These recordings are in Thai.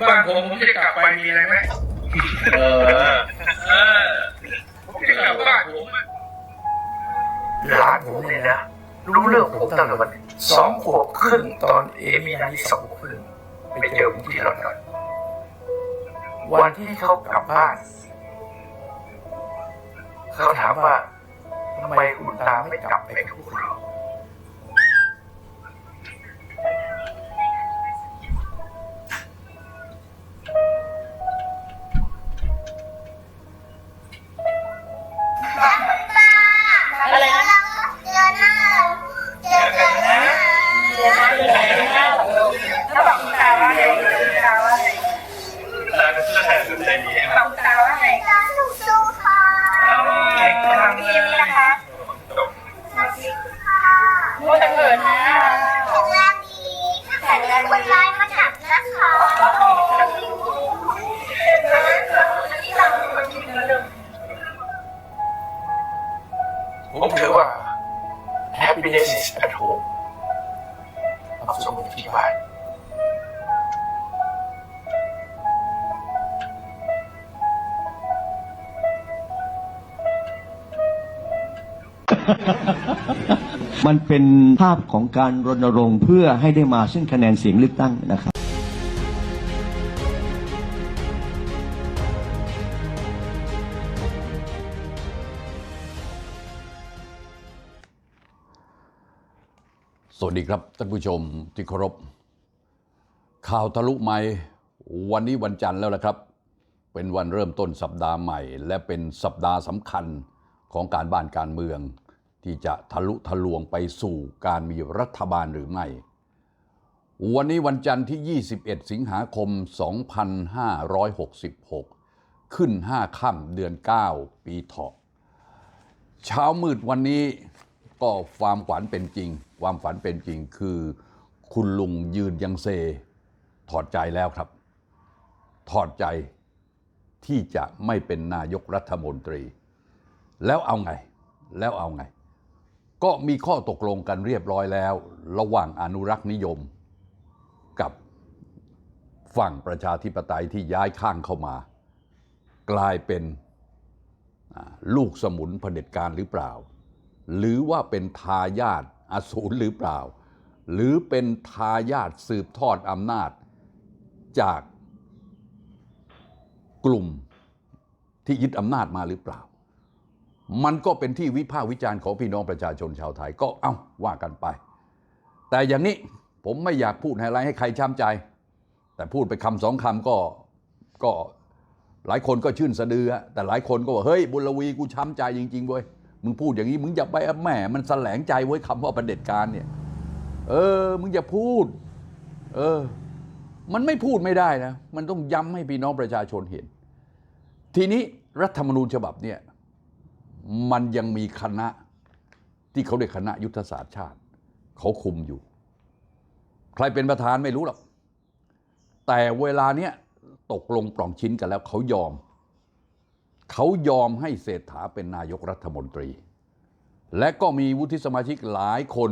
บ้านผมผมจะกลับไปมีอะไรไหมเออ เออผมจะกลับบ้านผมอะร้านผมเนี่ยนะรู้เรื่องผมตั้งแต่วันสองขวบครึ่งตอนเอมีอายุสองขวบครึ่งไปเจอผมที่ลอนดอนวันที่เขากลับบ้าน เขาถามว่าทำไมคุณตาไม่กลับไปกับพวกเรา ภาพของการรณรงค์เพื่อให้ได้มาซึ่งคะแนนเสียงเลือกตั้งนะครับสวัสดีครับท่านผู้ชมที่เคารพ ข่าวทะลุไม้วันนี้วันจันทร์แล้วละครับ เป็นวันเริ่มต้นสัปดาห์ใหม่ และเป็นสัปดาห์สำคัญของการบ้านการเมือง ที่จะทะลุทะลวงไปสู่การมีรัฐบาลหรือไม่ วันนี้วันจันทร์ที่ 21 สิงหาคม 2566 ขึ้น 5 ค่ำเดือน 9 ปีเถาะเช้ามืดวันนี้ก็ความฝันเป็นจริง ความฝันเป็นจริงคือ คุณลุงยืนยังเซ ถอดใจแล้วครับ ถอดใจที่จะไม่เป็นนายกรัฐมนตรี แล้วเอาไง แล้วเอาไง ก็มีข้อตกลงกันเรียบร้อยแล้ว ระหว่างอนุรักษ์นิยม กับฝั่งประชาธิปไตยที่ย้ายข้างเข้ามา กลายเป็นลูกสมุนเผด็จการหรือเปล่า หรือว่าเป็นทายาทอสูรหรือเปล่า หรือเป็นทายาทสืบทอดอำนาจจากกลุ่มที่ยึดอำนาจมาหรือเปล่า มันก็เป็นที่วิพากษ์วิจารณ์ของพี่น้องประชาชนชาวไทยก็เอ้าว่ากันไป แต่อย่างนี้ผมไม่อยากพูดให้ไรให้ใครช้ำใจ แต่พูดไปคำสองคำก็ก็หลายคนก็ชื่นสะดือแต่หลายคนก็บอกเฮ้ยบุญลวีกูช้ำใจจริงๆเว้ยมึงพูดอย่างนี้มึงอย่าไปแหม่มันแสลงใจเว้ยคำว่าประเด็จการเนี่ย เออ มึงอย่าพูด เออ มันไม่พูดไม่ได้นะ มันต้องย้ำให้พี่น้องประชาชนเห็น ทีนี้รัฐธรรมนูญฉบับเนี่ย มันยังมีคณะที่เขาเรียกคณะยุทธศาสตร์ชาติ เขาคุมอยู่ ใครเป็นประธานไม่รู้หรอก แต่เวลาเนี้ยตกลงปล่องชิ้นกันแล้วเขายอม เขายอมให้เศรษฐาเป็นนายกรัฐมนตรี และก็มีวุฒิสมาชิกหลายคน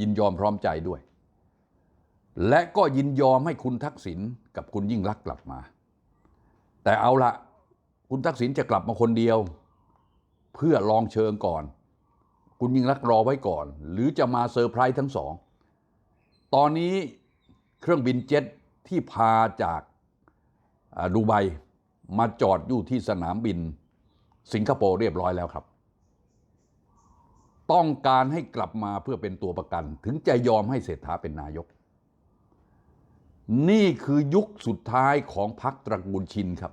ยินยอมพร้อมใจด้วย และก็ยินยอมให้คุณทักษิณกับคุณยิ่งรักษณ์กลับมา แต่เอาละคุณทักษิณจะกลับมาคนเดียว เพื่อลองเชิงก่อน คุณยิ่งรักรอไว้ก่อน หรือจะมาเซอร์ไพรส์ทั้งสอง ตอนนี้เครื่องบินเจ็ตที่พาจากดูไบมาจอดอยู่ที่สนามบิน สิงคโปร์เรียบร้อยแล้วครับ ต้องการให้กลับมาเพื่อเป็นตัวประกัน ถึงจะยอมให้เศรษฐาเป็นนายก นี่คือยุคสุดท้ายของพรรคตระกูลชินครับ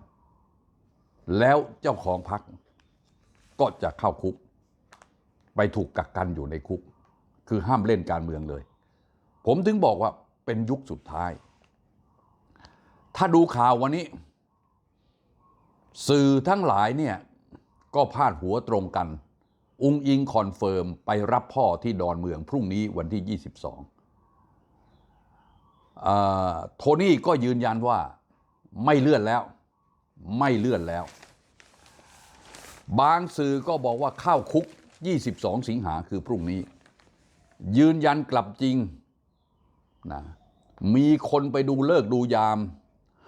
แล้วเจ้าของพรรค ก็จะเข้าคุก ไปถูกกักกันอยู่ในคุก คือห้ามเล่นการเมืองเลย ผมถึงบอกว่าเป็นยุคสุดท้าย ถ้าดูข่าววันนี้ สื่อทั้งหลายเนี่ยก็พาดหัวตรงกัน อุงอิงคอนเฟิร์มไปรับพ่อที่ดอนเมืองพรุ่งนี้วันที่ 22 โทนี่ก็ยืนยันว่าไม่เลื่อนแล้ว ไม่เลื่อนแล้ว บางสื่อก็บอกว่าเข้าคุก 22 สิงหาคือพรุ่งนี้ ยืนยันกลับจริงนะมีคนไปดูเลิกดูยาม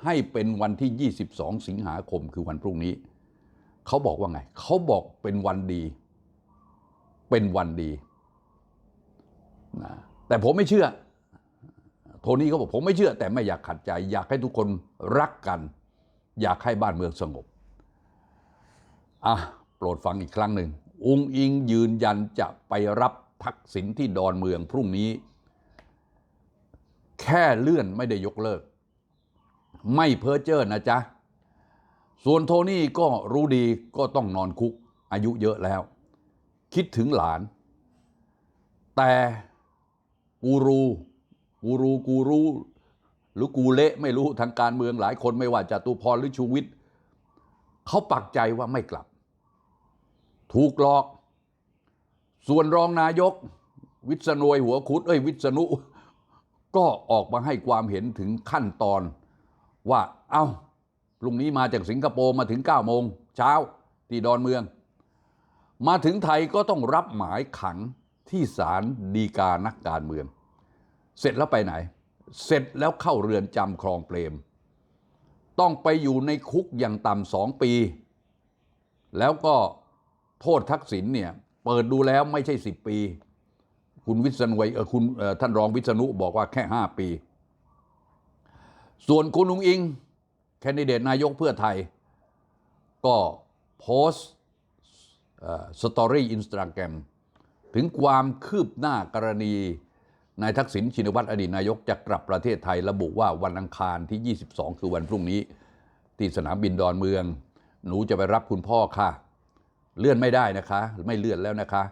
ให้เป็นวันที่ 22 สิงหาคมคือวันพรุ่งนี้ เขาบอกว่าไง เขาบอกเป็นวันดี เป็นวันดีนะแต่ผมไม่เชื่อ โทนี่เขาบอกผมไม่เชื่อ แต่ไม่อยากขัดใจ อยากให้ทุกคนรักกัน อยากให้บ้านเมืองสงบ อะโปรดฟังอีกครั้งหนึ่งอุงอิงยืนยันจะไปรับทักษิณที่ดอนเมืองพรุ่งนี้ แค่เลื่อนไม่ได้ยกเลิก ไม่เพ้อเจ้อนะจ๊ะ ส่วนโทนี่ก็รู้ดีก็ต้องนอนคุก อายุเยอะแล้ว คิดถึงหลาน แต่กูรูกูรูกูรู้หรือกูเละไม่รู้ทางการเมืองหลายคนไม่ว่าจะตุพรหรือชูวิทย์เขาปักใจว่าไม่กลับ ถูกหลอก ส่วนรองนายก วิษณุยหัวคุดเอ้ยวิษณุ ก็ออกมาให้ความเห็นถึงขั้นตอน ว่าเอา้าพรุ่งนี้มาจากสิงคโปร์มาถึง9โมงเช้าที่ดอนเมือง มาถึงไทยก็ต้องรับหมายขังที่ศาลดีกานักการเมือง เสร็จแล้วไปไหน เสร็จแล้วเข้าเรือนจำคลองเปรม ต้องไปอยู่ในคุกอย่างต่ำสองปี แล้วก็ โทษทักษิณเนี่ยเปิดดูแล้วไม่ใช่สิบปี คุณวิษณุเออคุณท่านรองวิษณุบอกว่าแค่ห้าปี ส่วนคุณนุงอิง แคนดิเดตนายกเพื่อไทย ก็โพสต์สตอรี่อินสตาแกรมถึงความคืบหน้ากรณีนายทักษิณชินวัตรอดีตนายกจะกลับประเทศไทยระบุว่าวันอังคารที่ 22 คือวันพรุ่งนี้ ที่สนามบินดอนเมือง หนูจะไปรับคุณพ่อค่ะ เลื่อนไม่ได้นะคะไม่เลื่อนแล้วนะคะ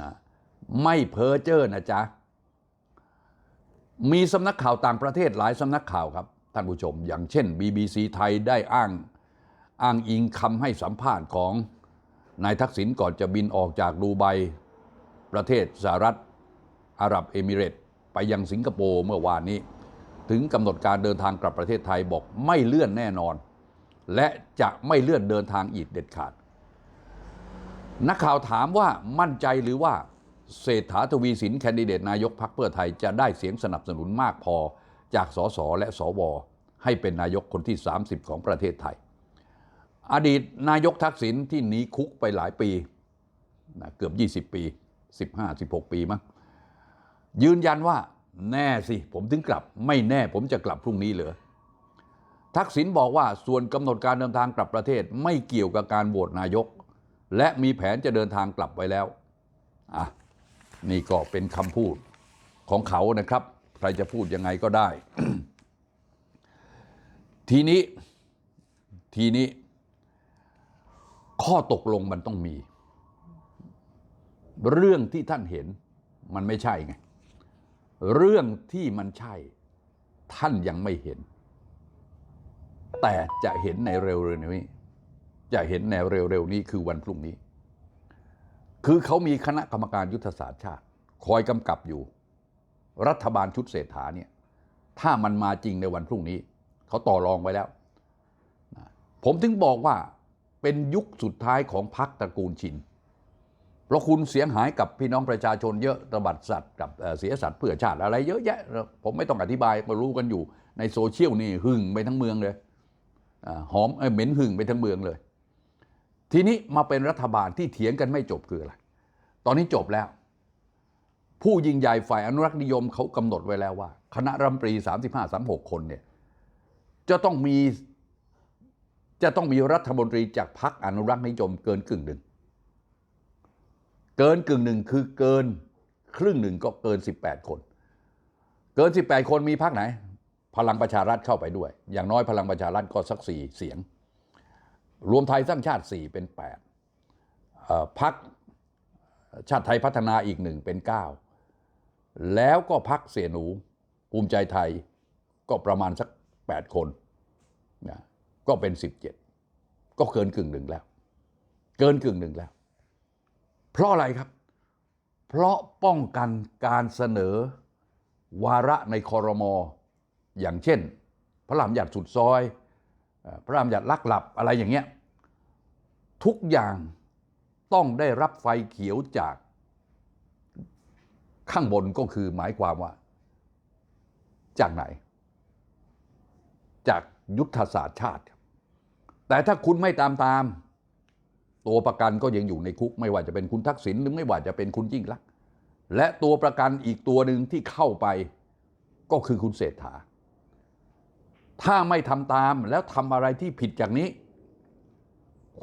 นะไม่เพ้อเจ้อนะจ๊ะ มีสำนักข่าวต่างประเทศหลายสำนักข่าวครับ ท่านผู้ชม อย่างเช่น BBC ไทยได้อ้างอ้างอิงคำให้สัมภาษณ์ของนายทักษิณก่อนจะบินออกจากดูไบประเทศสหรัฐอาหรับเอมิเรต์ไปยังสิงคโปร์เมื่อวานนี้ ถึงกำหนดการเดินทางกลับประเทศไทยบอกไม่เลื่อนแน่นอน และจะไม่เลื่อนเดินทางอีกเด็ดขาด นักข่าวถามว่ามั่นใจหรือว่าเศรษฐาทวีสินแคนดิเดตนายกพรรคเพื่อไทยจะได้เสียงสนับสนุนมากพอจากสสและสว ให้เป็นนายกคนที่ 30 ของประเทศไทย อดีตนายกทักษิณที่หนีคุกไปหลายปีนะเกือบ 20 ปี 15-16 ปีมั้งยืนยันว่าแน่สิ ผมถึงกลับ ไม่แน่ผมจะกลับพรุ่งนี้เหรอทักษิณบอกว่าส่วนกำหนดการเดินทางกลับประเทศไม่เกี่ยวกับการโหวตนายก และมีแผนจะเดินทางกลับไว้แล้วอะนี่ก็เป็นคำพูดของเขานะครับ ใครจะพูดยังไงก็ได้ ทีนี้ทีนี้ ข้อตกลงมันต้องมี เรื่องที่ท่านเห็นมันไม่ใช่ไง เรื่องที่มันใช่ ท่านยังไม่เห็น แต่จะเห็นในเร็วๆนี้ จะเห็นในวเร็วๆนี้คือวันพรุ่งนี้ คือเขามีคณะกรรมการยุทธศาสตร์ชาติ คอยกำกับอยู่ รัฐบาลชุดเศรษฐาเนี่ยถ้ามันมาจริงในวันพรุ่งนี้ เขาต่อรองไว้แล้ว ผมถึงบอกว่าเป็นยุคสุดท้ายของพรรคตระกูลชิน เพราะคุณเสียหายกับพี่น้องประชาชนเยอะตบัดสัตว์กับเสียสัตว์เพื่อชาติอะไรเยอะแยะ ผมไม่ต้องอธิบายก็รู้กันอยู่ในโซเชียลนี่หึ่งไปทั้งเมืองเลยอหอมเอ้ยเหม็นหึ่งไปทั้งเมืองเลย ทีนี้มาเป็นรัฐบาลที่เถียงกันไม่จบคืออะไร ตอนนี้จบแล้ว ผู้ยิ่งใหญ่ฝ่ายอนุรักษ์นิยมเขากำหนดไว้แล้วว่า คณะรัฐมนตรี 35 36 คนเนี่ยจะต้องมีจะต้องมีรัฐมนตรีจากพรรคอนุรักษ์นิยมเกินกึ่งหนึ่ง เกินกึ่งหนึ่งคือเกินครึ่งหนึ่งก็เกิน 18 คน เกิน 18 คนมีพรรคไหน พลังประชารัฐเข้าไปด้วย อย่างน้อยพลังประชารัฐก็สักสี่เสียง รวมไทยสร้างชาติ 4 เป็น8พรรคชาติไทยพัฒนาอีกหนึ่งเป็น 9 แล้วก็พรรคเสียหนู ภูมิใจไทยก็ประมาณสัก 8 คนนะก็เป็น 17 ก็เกินกึ่งหนึ่งแล้ว เกินกึ่งหนึ่งแล้ว เพราะอะไรครับ เพราะป้องกันการเสนอวาระในคอรมออย่างเช่น พระรามหยัดสุดซอย พระรามหยัดลักหลับอะไรอย่างเงี้ย ทุกอย่างต้องได้รับไฟเขียวจากข้างบนก็คือหมายความว่า จากไหน จากยุทธศาสตร์ชาติครับแต่ถ้าคุณไม่ตามตาม ตัวประกันก็ยังอยู่ในคุก ไม่ว่าจะเป็นคุณทักษิณหรือไม่ว่าจะเป็นคุณยิ่งลักษณ์และตัวประกันอีกตัวหนึ่งที่เข้าไปก็คือคุณเศรษฐา ถ้าไม่ทำตามแล้วทำอะไรที่ผิดจากนี้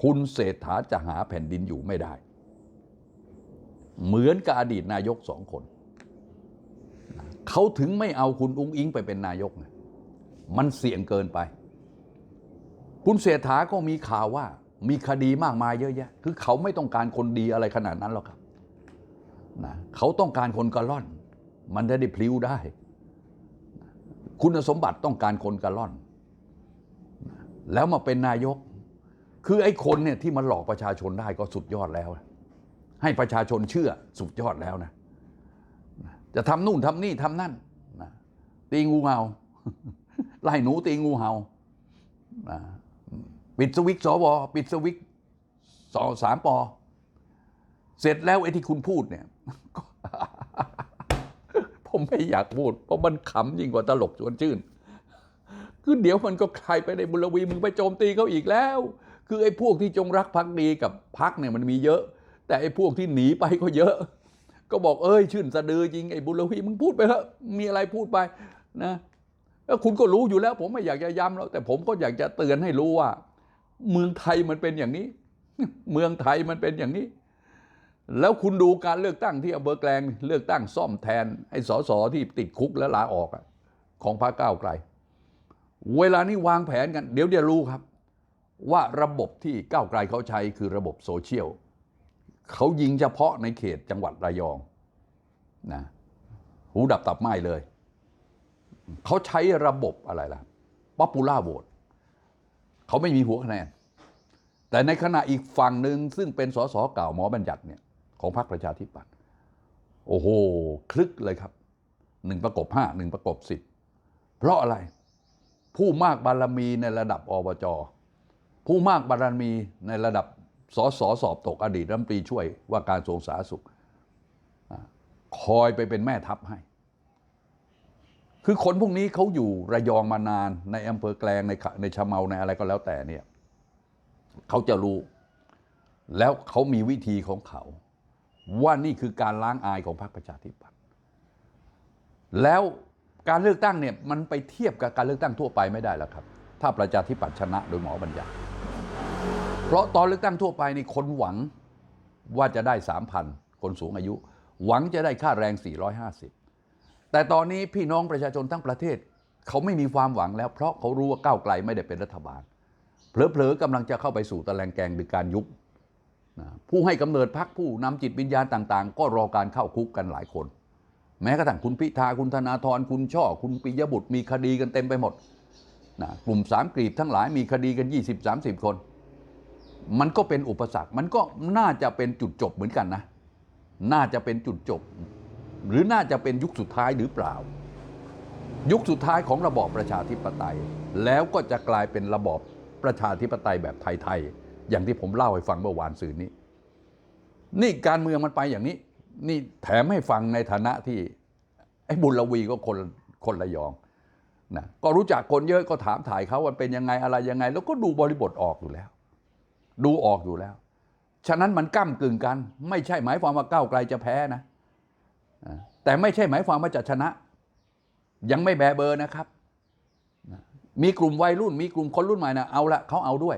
คุณเศรษฐาจะหาแผ่นดินอยู่ไม่ได้ เหมือนกับอดีตนายกสองคน เขาถึงไม่เอาคุณอุ้งอิงไปเป็นนายกมันเสี่ยงเกินไป คุณเศรษฐาก็มีข่าวว่า มีคดีมากมายเยอะแยะ คือเขาไม่ต้องการคนดีอะไรขนาดนั้นหรอกครับนะเขาต้องการคนกระล่อน มันจะได้พลิ้วได้ คุณสมบัติต้องการคนกระล่อน แล้วมาเป็นนายก คือไอ้คนเนี่ยที่มันหลอกประชาชนได้ก็สุดยอดแล้ว ให้ประชาชนเชื่อสุดยอดแล้วนะ จะทำนู่นทำนี่ทำนั่นนะตีงูเห่าไล่หนูตีงูเห่านะปิดสวิกสวปิดสวิกสอสามปอ เสร็จแล้วไอ้ที่คุณพูดเนี่ยผมไม่อยากพูด เพราะมันขำยิ่งกว่าตลกชวนชื่น คือเดี๋ยวมันก็ใครไปในบุรวีมึงไปโจมตีเขาอีกแล้ว คือไอ้พวกที่จงรักภักดีกับพักเนี่ยมันมีเยอะ แต่ไอ้พวกที่หนีไปก็เยอะ ก็บอกเอ้ย ชื่นสะดือจริงไอ้บุรวีมึงพูดไปเถอะมีอะไรพูดไปนะแล้วคุณก็รู้อยู่แล้ว ผมไม่อยากจะย้ำแล้วแต่ผมก็อยากจะเตือนให้รู้ว่า เมืองไทยมันเป็นอย่างนี้ เมืองไทยมันเป็นอย่างนี้ แล้วคุณดูการเลือกตั้งที่อำเภอแกลงเลือกตั้งซ่อมแทนไอ้สสที่ติดคุกและลาออกของพรรคก้าวไกล เวลานี้วางแผนกัน เดี๋ยวเดี๋ยวรู้ครับ ว่าระบบที่ก้าวไกลเขาใช้คือระบบโซเชียลเขายิงเฉพาะในเขตจังหวัดระยองนะหูดับตับไหม้เลย เขาใช้ระบบอะไรล่ะป๊อปปูล่าโหวตเขาไม่มีหัวคะแนน แต่ในขณะอีกฝั่งหนึ่งซึ่งเป็นสสเก่าหมอบัญญัติเนี่ยของพรรคประชาธิปัตย์โอ้โห คลึกเลยครับหนึ่งประกบห้าหนึ่งประกบสิบเพราะอะไร ผู้มากบารมีในระดับอบจ ผู้มากบารมีในระดับสสสอบตกอดีตรัฐมนตรีช่วยว่าการทรงสาธารณสุข คอยไปเป็นแม่ทัพให้ คือคนพวกนี้เขาอยู่ระยองมานานในอำเภอแกลงในในชะเมาในอะไรก็แล้วแต่เนี่ยเขาจะรู้ แล้วเขามีวิธีของเขา ว่านี่คือการล้างอายของพรรคประชาธิปัตย์แล้วการเลือกตั้งเนี่ยมันไปเทียบกับการเลือกตั้งทั่วไปไม่ได้แล้วครับ ถ้าประชาธิปัตย์ชนะโดยหมอบัญญัติ เพราะตอนเลือกตั้งทั่วไปนี่คนหวังว่าจะได้ 3,000 คนสูงอายุ หวังจะได้ค่าแรง 450 แต่ตอนนี้พี่น้องประชาชนทั้งประเทศ เขาไม่มีความหวังแล้ว เพราะเขารู้ว่าก้าวไกลไม่ได้เป็นรัฐบาล เผลอๆกำลังจะเข้าไปสู่ตะแลงแกงหรือการยุบผู้ให้กำเนิดพรรคผู้นำจิตวิญญาณต่าง ๆ ก็รอการเข้าคุกกันหลายคน แม้กระทั่งคุณพิธาคุณธนาธรคุณช่อ คุณปิยบุตรมีคดีกันเต็มไปหมดนะกลุ่มสามกรีบทั้งหลายมีคดีกัน 20-30 คน มันก็เป็นอุปสรรค มันก็น่าจะเป็นจุดจบเหมือนกันนะ น่าจะเป็นจุดจบ หรือน่าจะเป็นยุคสุดท้ายหรือเปล่า ยุคสุดท้ายของระบอบประชาธิปไตย แล้วก็จะกลายเป็นระบอบประชาธิปไตยแบบไทยๆ อย่างที่ผมเล่าให้ฟังเมื่อวานสื่อนี้ นี่การเมืองมันไปอย่างนี้ นี่แถมให้ฟังในฐานะที่ไอ้บุญลวีก็คนคนระยองนะก็รู้จักคนเยอะก็ถามถ่ายเขาว่าเป็นยังไงอะไรยังไง แล้วก็ดูบริบทออกอยู่แล้ว ดูออกอยู่แล้ว ฉะนั้นมันก้ากึ่งกัน ไม่ใช่หมายความว่าก้าวไกลจะแพ้นะแต่ไม่ใช่หมายความว่าจะชนะ ยังไม่แบเบอร์นะครับ มีกลุ่มวัยรุ่น มีกลุ่มคนรุ่นใหม่นะเอาละเขาเอาด้วย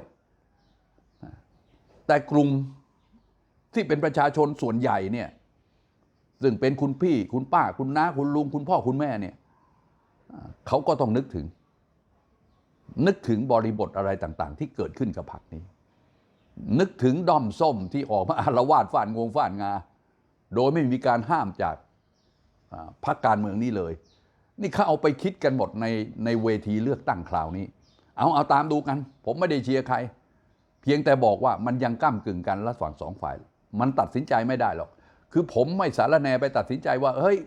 แต่กลุ่มที่เป็นประชาชนส่วนใหญ่เนี่ยซึ่งเป็นคุณพี่คุณป้า คุณน้า คุณลุง คุณพ่อคุณแม่เนี่ยเขาก็ต้องนึกถึง นึกถึงบริบทอะไรต่าง ๆ ที่เกิดขึ้นกับพรรคนี้ นึกถึงด้อมส้มที่ออกมาอารวาสฟาดงวงฟาดงา โดยไม่มีการห้ามจากพรรคการเมืองนี้เลย นี่เขาเอาไปคิดกันหมดในในเวทีเลือกตั้งคราวนี้ เอาเอาตามดูกัน ผมไม่ได้เชียร์ใคร เพียงแต่บอกว่ามันยังก้ากึ่งกันระหว่างสองฝ่าย มันตัดสินใจไม่ได้หรอก คือผมไม่สารแนไปตัดสินใจว่า เฮ้ย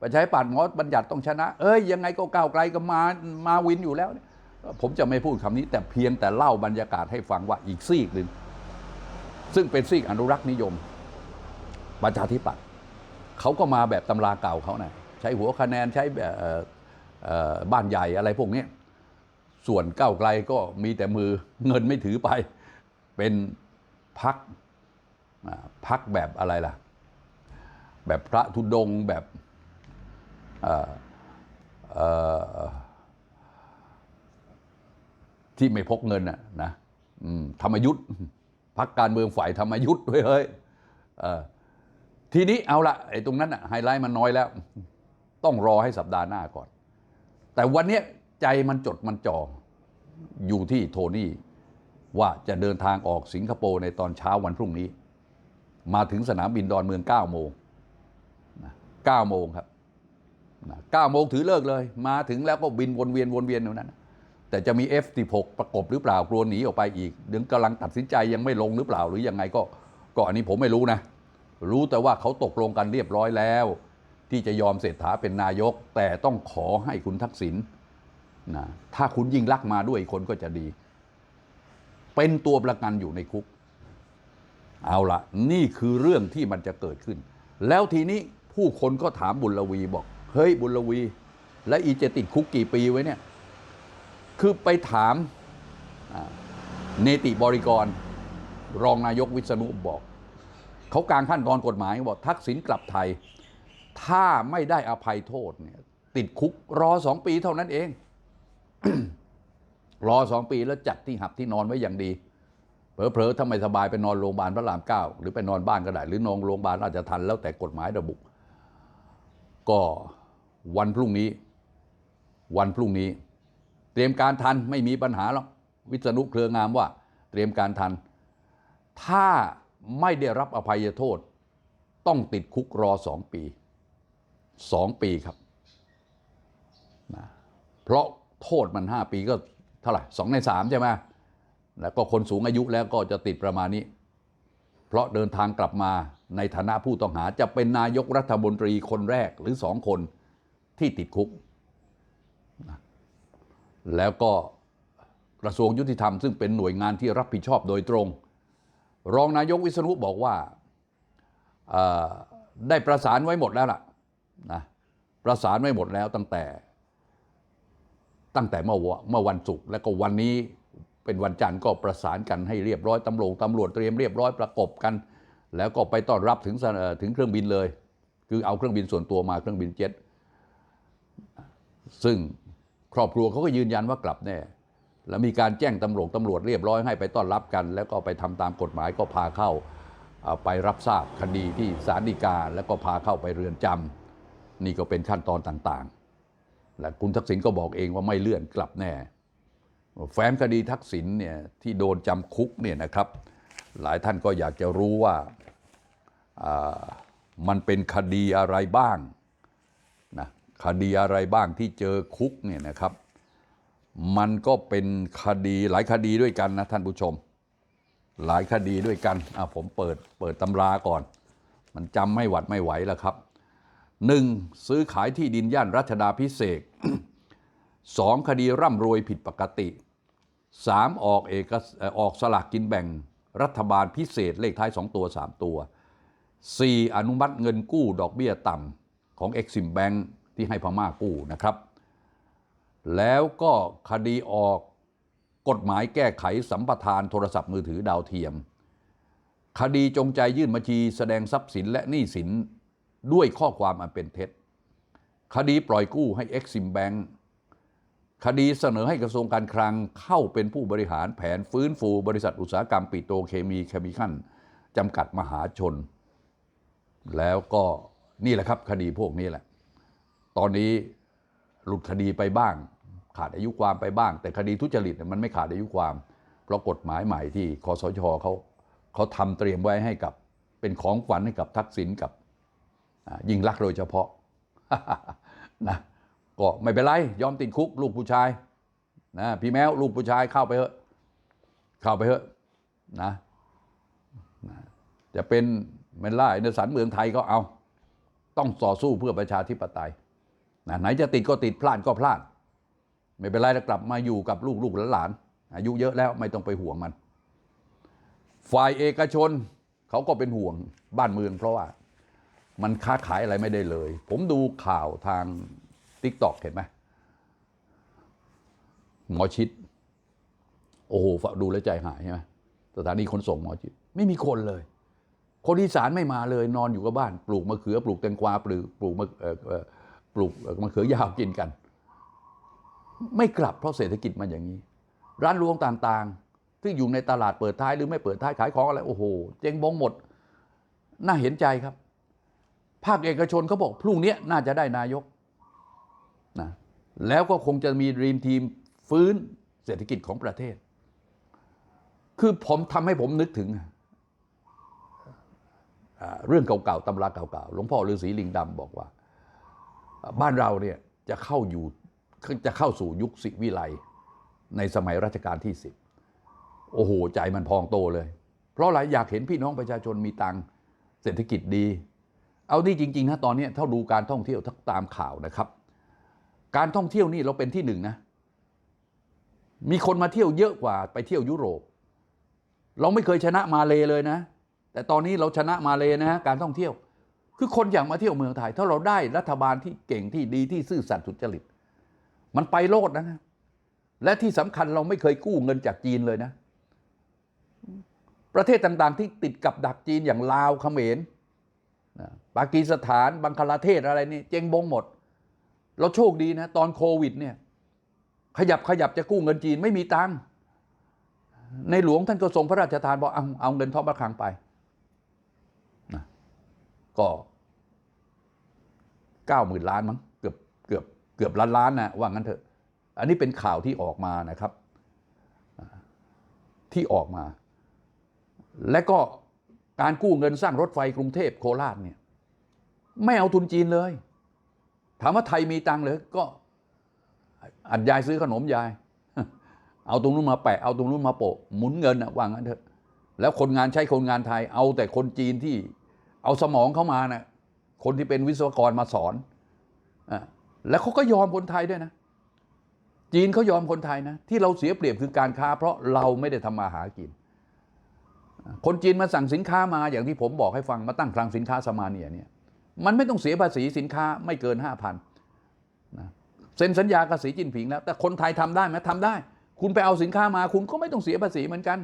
ประชาธิปัตย์มอบัญญัติต้องชนะ เอ้ยยังไงก็ก้าวไกลก็มามาวินอยู่แล้วเนี่ย ผมจะไม่พูดคำนี้ แต่เพียงแต่เล่าบรรยากาศให้ฟังว่าอีกซีกหนึ่งซึ่งเป็นซีกอนุรักษ์นิยม ประชาธิปัตย์เขาก็มาแบบตำราเก่าเขานะใช้หัวคะแนนใช้แบบบ้านใหญ่อะไรพวกนี้ส่วนก้าวไกลก็มีแต่มือเงินไม่ถือไป เป็นพักพักแบบอะไรล่ะ แบบพระธุดงแบบ เอ่อเอ่อ ที่ไม่พกเงินน่ะนะธรรมยุทธ์พักการเมืองฝ่ายธรรมยุทธ์ด้วยเฮ้ยทีนี้เอาละไอ้ตรงนั้นไฮไลท์มันน้อยแล้ว ต้องรอให้สัปดาห์หน้าก่อน แต่วันนี้ใจมันจดมันจ่ออยู่ที่โทนี่ว่าจะเดินทางออกสิงคโปร์ในตอนเช้าวันพรุ่งนี้ มาถึงสนามบินดอนเมือง 9 โมง9โมงครับ9โมงถือเลิกเลย มาถึงแล้วก็บินวนเวียนวนเวียนอยู่นั้นน แต่จะมี F16 ประกบหรือเปล่ากลัวหนีออกไปอีกเดี๋ยวกำลังตัดสินใจยังไม่ลงหรือเปล่าหรือยังไงก็ก็อันนี้ผมไม่รู้นะ รู้แต่ว่าเขาตกลงกันเรียบร้อยแล้ว ที่จะยอมเศรษฐาเป็นนายก แต่ต้องขอให้คุณทักษิณนะถ้าคุณยิ่งลักมาด้วยคนก็จะดี เป็นตัวประกันอยู่ในคุก เอาละนี่คือเรื่องที่มันจะเกิดขึ้น แล้วทีนี้ผู้คนก็ถามบุญลวีบอก เฮ้ยบุญลวี และอีจะติดคุกกี่ปีไว้เนี่ย คือไปถามเนติบริกร รองนายกวิษณุบอก เขากลางขั้นตอนกฎหมายบอกทักษิณกลับไทย ถ้าไม่ได้อภัยโทษเนี่ยติดคุกรอสองปีเท่านั้นเอง รอสองปีแล้วจัดที่หับที่นอนไว้อย่างดีเผลอๆถ้าไม่สบายไปนอนโรงพยาบาลพระรามเก้าหรือไปนอนบ้านก็ได้ หรือนอนโรงพยาบาลอาจจะทันแล้วแต่กฎหมายระบุ ก็วันพรุ่งนี้ วันพรุ่งนี้ เตรียมการทันไม่มีปัญหาหรอกวิษณุเครืองามว่าเตรียมการทัน ถ้าไม่ได้รับอภัยโทษ ต้องติดคุกรอสองปีสองปีครับนะเพราะโทษมันห้าปีก็เท่าไหร่สองในสามใช่ไหมแล้วก็คนสูงอายุแล้วก็จะติดประมาณนี้ เพราะเดินทางกลับมาในฐานะผู้ต้องหาจะเป็นนายกรัฐมนตรีคนแรกหรือสองคนที่ติดคุก แล้วก็กระทรวงยุติธรรมซึ่งเป็นหน่วยงานที่รับผิดชอบโดยตรง รองนายกวิษณุบอกว่าได้ประสานไว้หมดแล้วล่ะนะประสานไว้หมดแล้วตั้งแต่ตั้งแต่เมื่อวะเมื่อวันศุกร์แล้วก็วันนี้เป็นวันจันทร์ก็ประสานกันให้เรียบร้อยตำรวจตำรวจเตรียมเรียบร้อยประกบกัน แล้วก็ไปต้อนรับถึงถึงเครื่องบินเลย คือเอาเครื่องบินส่วนตัวมาเครื่องบินเจ็ตซึ่ง ครอบครัวเขาก็ยืนยันว่ากลับแน่แล้วมีการแจ้งตำรวจตำรวจเรียบร้อยให้ไปต้อนรับกัน แล้วก็ไปทำตามกฎหมายก็พาเข้าไปรับทราบคดีที่ศาลฎีกา แล้วก็พาเข้าไปเรือนจำนี่ก็เป็นขั้นตอนต่างๆ และคุณทักษิณก็บอกเองว่าไม่เลื่อนกลับแน่ แฟ้มคดีทักษิณเนี่ยที่โดนจำคุกเนี่ยนะครับ หลายท่านก็อยากจะรู้ว่ามันเป็นคดีอะไรบ้าง คดีอะไรบ้างที่เจอคุกเนี่ยนะครับ มันก็เป็นคดีหลายคดีด้วยกันนะท่านผู้ชม หลายคดีด้วยกันอะผมเปิดเปิดตำราก่อน มันจำไม่หวัดไม่ไหวแล้วครับหนึ่งซื้อขายที่ดินย่านรัชดาพิเศษสองคดีร่ำรวยผิดปกติสามออกเอกออออกสลากกินแบ่งรัฐบาลพิเศษเลขท้าย2ตัว3ตัว 4. อนุมัติเงินกู้ดอกเบี้ยต่ำของ Exim Bank ที่ให้พม่ากู้นะครับ แล้วก็คดีออกกฎหมายแก้ไขสัมปทานโทรศัพท์มือถือดาวเทียม คดีจงใจยื่นบัญชีแสดงทรัพย์สินและหนี้สินด้วยข้อความอันเป็นเท็จ คดีปล่อยกู้ให้ Exim Bank คดีเสนอให้กระทรวงการคลังเข้าเป็นผู้บริหารแผนฟื้นฟูบริษัทอุตสาหกรรมปิโตเคมีเคมีคัลจำกัดมหาชน แล้วก็นี่แหละครับคดีพวกนี้แหละ ตอนนี้หลุดคดีไปบ้าง ขาดอายุความไปบ้าง แต่คดีทุจริตมันไม่ขาดอายุความ เพราะกฎหมายใหม่ที่คอสชเขาเขาทำเตรียมไว้ให้กับเป็นของขวัญให้กับทักษิณกับยิ่งรักโดยเฉพาะนะก็ไม่เป็นไร ยอมติดคุกลูกผู้ชายนะพี่แมวลูกผู้ชายเข้าไปเถอะเข้าไปเถอะนะจะเป็นเมนล่าในสันเมืองไทยก็เอา ต้องต่อสู้เพื่อประชาธิปไตย นะไหนจะติดก็ติดพลาดก็พลาด ไม่เป็นไรแล้วกลับมาอยู่กับลูกลูกหลานอายุเยอะแล้วไม่ต้องไปห่วงมัน ฝ่ายเอกชนเขาก็เป็นห่วงบ้านเมืองเพราะว่า มันค้าขายอะไรไม่ได้เลย ผมดูข่าวทาง t ิ k t o k เห็นไหมหมอชิด โอ้โหฟังดูแล้วใจหายใช่ไหมสถานีขนส่งหมอชิด ไม่มีคนเลย คนอีสานไม่มาเลย นอนอยู่กับบ้าน ปลูกมะเขือ ปลูกแตงกวาปลูกปลูกมะเออเอ่อ ปลูกมะเขือยาวกินกัน ไม่กลับเพราะเศรษฐกิจมันอย่างนี้ ร้านรวงต่างๆ ที่อยู่ในตลาดเปิดท้ายหรือไม่เปิดท้ายขายของอะไรโอ้โหเจ๊งบงหมด น่าเห็นใจครับ ภาคเอกชนเขาบอกพรุ่งนี้น่าจะได้นายกนะแล้วก็คงจะมีรีมทีมฟื้นเศรษฐกิจของประเทศ คือผมทำให้ผมนึกถึงเรื่องเก่าๆตำราเก่าๆ หลวงพ่อฤาษีลิงดำบอกว่า บ้านเราเนี่ยจะเข้าอยู่จะเข้าสู่ยุคสิวิไลในสมัยรัชกาลที่สิบโอ้โห ใจมันพองโตเลย เพราะอะไรอยากเห็นพี่น้องประชาชนมีตังค์เศรษฐกิจดี เอานี่จริงๆนะตอนนี้ถ้าดูการท่องเที่ยวทักตามข่าวนะครับ การท่องเที่ยวนี่เราเป็นที่หนึ่งนะ มีคนมาเที่ยวเยอะกว่าไปเที่ยวยุโรป เราไม่เคยชนะมาเลเลยนะ แต่ตอนนี้เราชนะมาเลนะฮะการท่องเที่ยว คือคนอยากมาเที่ยวเมืองไทย ถ้าเราได้รัฐบาลที่เก่งที่ดีที่ซื่อสัตย์สุจริต มันไปโลดนะนะและที่สำคัญเราไม่เคยกู้เงินจากจีนเลยนะ ประเทศต่างๆ ที่ติดกับดักจีนอย่างลาวเขมรปากีสถานบังคลาเทศอะไรนี่เจ๊งบงหมด เราโชคดีนะ ตอนโควิดเนี่ยขยับขยับจะกู้เงินจีนไม่มีตังในหลวงท่านก็ทรงพระราชทานบอกเอาเอาเงินท้องพระคลังไป ก็เก้าหมื่นล้านมั้งเกือบเกือบเกือบล้านล้านนะว่างั้นเถอะ อันนี้เป็นข่าวที่ออกมานะครับ ที่ออกมา และก็การกู้เงินสร้างรถไฟกรุงเทพโคราชเนี่ยไม่เอาทุนจีนเลย ถามว่าไทยมีตังเหรือก็อัดยายซื้อขนมยาย เอาตรงนู้นมาแปะ เอาตรงนู้นมาโปะ หมุนเงินอะว่างั้นเถอะ แล้วคนงานใช้คนงานไทย เอาแต่คนจีนที่ เอาสมองเข้ามานะคนที่เป็นวิศวกรมาสอนอแล้วเขาก็ยอมคนไทยด้วยนะ จีนเขายอมคนไทยนะ ที่เราเสียเปรียบคือการค้า เพราะเราไม่ได้ทำมาหากิน คนจีนมาสั่งสินค้ามาอย่างที่ผมบอกให้ฟังมาตั้งคลังสินค้าสมาเนียเนี่ย มันไม่ต้องเสียภาษีสินค้าไม่เกินห้าพันนะเซ็นสัญญากับสีจิ้นผิงแล้วแต่คนไทยทำได้ไหมทำได้ คุณไปเอาสินค้ามา คุณก็ไม่ต้องเสียภาษีเหมือนกัน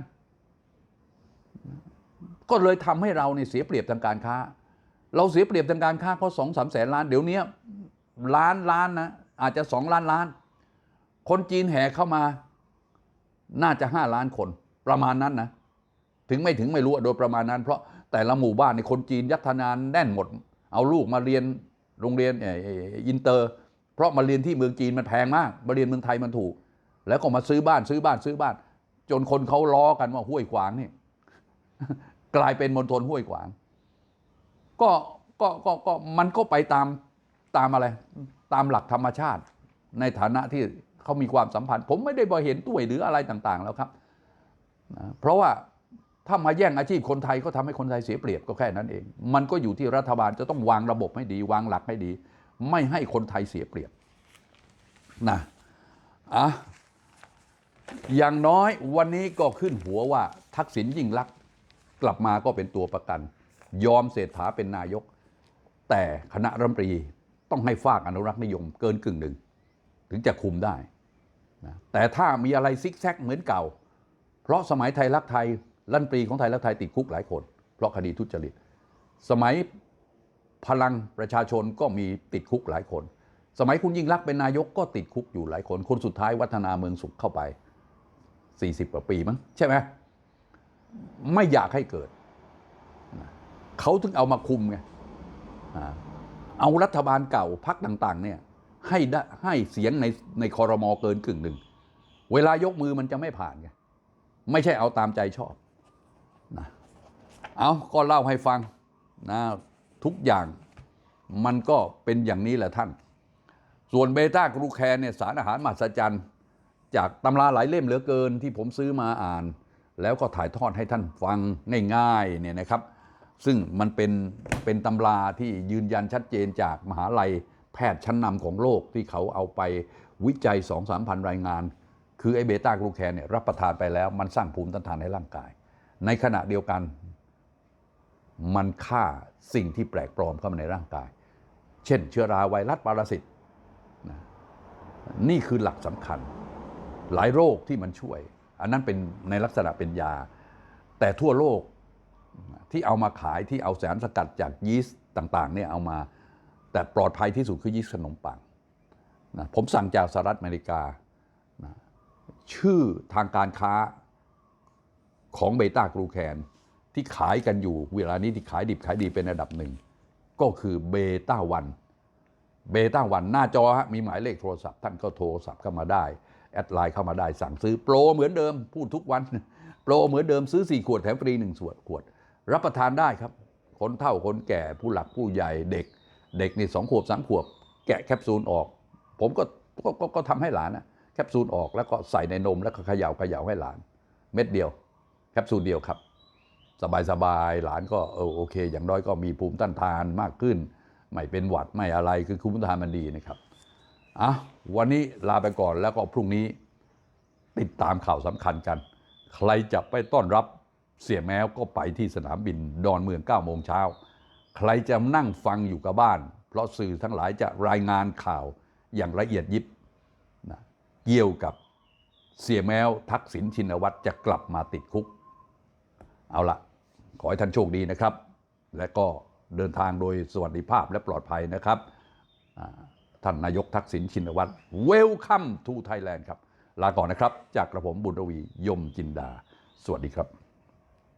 ก็เลยทำให้เราเนี่ยเสียเปรียบทางการค้า เราเสียเปรียบทางการค้าเพราะสองสามแสนล้านเดี๋ยวนี้ล้านล้านนะอาจจะสองล้านล้าน คนจีนแห่เข้ามาน่าจะห้าล้านคนประมาณนั้นนะ ถึงไม่ถึงไม่รู้โดยประมาณนั้น เพราะแต่ละหมู่บ้านในคนจีนยัฒนานแน่นหมด เอาลูกมาเรียนโรงเรียนเอออินเตอร์ เพราะมาเรียนที่เมืองจีนมันแพงมากมาเรียนเมืองไทยมันถูก แล้วก็มาซื้อบ้านซื้อบ้านซื้อบ้าน จนคนเขาล้อกันว่าห้วยขวางนี่ กลายเป็นมณฑลห้วยขวาง ก็ก็ก็ก็มันก็ไปตามตามอะไร ตามหลักธรรมชาติ ในฐานะที่เขามีความสัมพันธ์ ผมไม่ได้บอเห็นตุ้ยหรืออะไรต่างๆ แล้วครับนะเพราะว่าถ้ามาแย่งอาชีพคนไทยก็ทำให้คนไทยเสียเปรียบก็แค่นั้นเอง มันก็อยู่ที่รัฐบาลจะต้องวางระบบให้ดี วางหลักให้ดี ไม่ให้คนไทยเสียเปรียบนะอะอย่างน้อยวันนี้ก็ขึ้นหัวว่าทักษิณยิ่งลักษณ์ กลับมาก็เป็นตัวประกัน ยอมเศรษฐาเป็นนายก แต่คณะรัฐมนตรีต้องให้ฝากอนุรักษ์นิยมเกินกึ่งหนึ่ง ถึงจะคุมได้นะแต่ถ้ามีอะไรซิกแซกเหมือนเก่า เพราะสมัยไทยรักไทยรัฐมนตรีของไทยรักไทยติดคุกหลายคน เพราะคดีทุจริต สมัยพลังประชาชนก็มีติดคุกหลายคน สมัยคุณยิ่งรักเป็นนายกก็ติดคุกอยู่หลายคน คนสุดท้ายวัฒนาเมืองสุขเข้าไป 40 กว่าปีมั้งใช่ไหม ไม่อยากให้เกิด เขาถึงเอามาคุมไงเอารัฐบาลเก่าพักต่าง ๆ เนี่ยให้ได้ให้เสียงในในคอรมอเกินกึ่งหนึ่ง เวลายกมือมันจะไม่ผ่านไงไม่ใช่เอาตามใจชอบนะเอาก็เล่าให้ฟังนะทุกอย่างมันก็เป็นอย่างนี้แหละท่าน ส่วนเบต้ากรูแคนเนี่ยสารอาหารมหัศจรรย์ จากตำราหลายเล่มเหลือเกินที่ผมซื้อมาอ่าน แล้วก็ถ่ายทอดให้ท่านฟังง่ายๆเนี่ยนะครับ ซึ่งมันเป็นเป็นตำราที่ยืนยันชัดเจนจากมหาลัยแพทย์ชั้นนำของโลกที่เขาเอาไปวิจัย 2 3พันรายงาน คือไอเบต้ากลูแคนเนี่ยรับประทานไปแล้วมันสร้างภูมิต้านทานให้ร่างกาย ในขณะเดียวกัน มันฆ่าสิ่งที่แปลกปลอมเข้ามาในร่างกาย เช่น เชื้อราไวรัสปรสิตนี่คือหลักสำคัญ หลายโรคที่มันช่วย อันนั้นเป็นในลักษณะเป็นยา แต่ทั่วโลกที่เอามาขายที่เอาสารสกัดจากยีสต์ต่างๆเนี่ยเอามา แต่ปลอดภัยที่สุดคือยีสต์ขนมปังนะผมสั่งจากสหรัฐอเมริกานะชื่อทางการค้าของเบต้ากรูแคนที่ขายกันอยู่เวลานี้ที่ขายดิบขายดีเป็นอันดับหนึ่ง ก็คือเบต้าวันเบต้าวันหน้าจอฮะมีหมายเลขโทรศัพท์ ท่านก็โทรศัพท์เข้ามาได้ แอดไลน์เข้ามาได้สั่งซื้อโปรเหมือนเดิมพูดทุกวันโปรเหมือนเดิมซื้อ 4 ขวดแถมฟรี 1 ส่วนขวด รับประทานได้ครับ คนเฒ่าคนแก่ผู้หลักผู้ใหญ่เด็ก เด็กนี่สองขวบสามขวบ แกะแคปซูลออก ผมก็ก็ก็ก็ทำให้หลานนะแคปซูลออกแล้วก็ใส่ในนมแล้วก็เขย่าเขย่าให้หลาน เม็ดเดียว แคปซูลเดียวครับ สบายสบายๆหลานก็เออโอเค อย่างน้อยก็มีภูมิต้านทานมากขึ้น ไม่เป็นหวัดไม่อะไรคือภูมิต้านทานมันดีนะครับ อะวันนี้ลาไปก่อนแล้วก็พรุ่งนี้ติดตามข่าวสำคัญกัน ใครจะไปต้อนรับเสียแมวก็ไปที่สนามบินดอนเมือง9โมงเช้า ใครจะนั่งฟังอยู่กับบ้าน เพราะสื่อทั้งหลายจะรายงานข่าวอย่างละเอียดยิบนะเกี่ยวกับเสียแมวทักษิณชินวัตรจะกลับมาติดคุก เอาละขอให้ท่านโชคดีนะครับ และก็เดินทางโดยสวัสดิภาพและปลอดภัยนะครับอ่า ท่านนายกทักษิณชินวัตรเวลคัมทูไทยแลนด์ครับ ลาก่อนนะครับ จากกระผมบุญรวียมจินดา สวัสดีครับ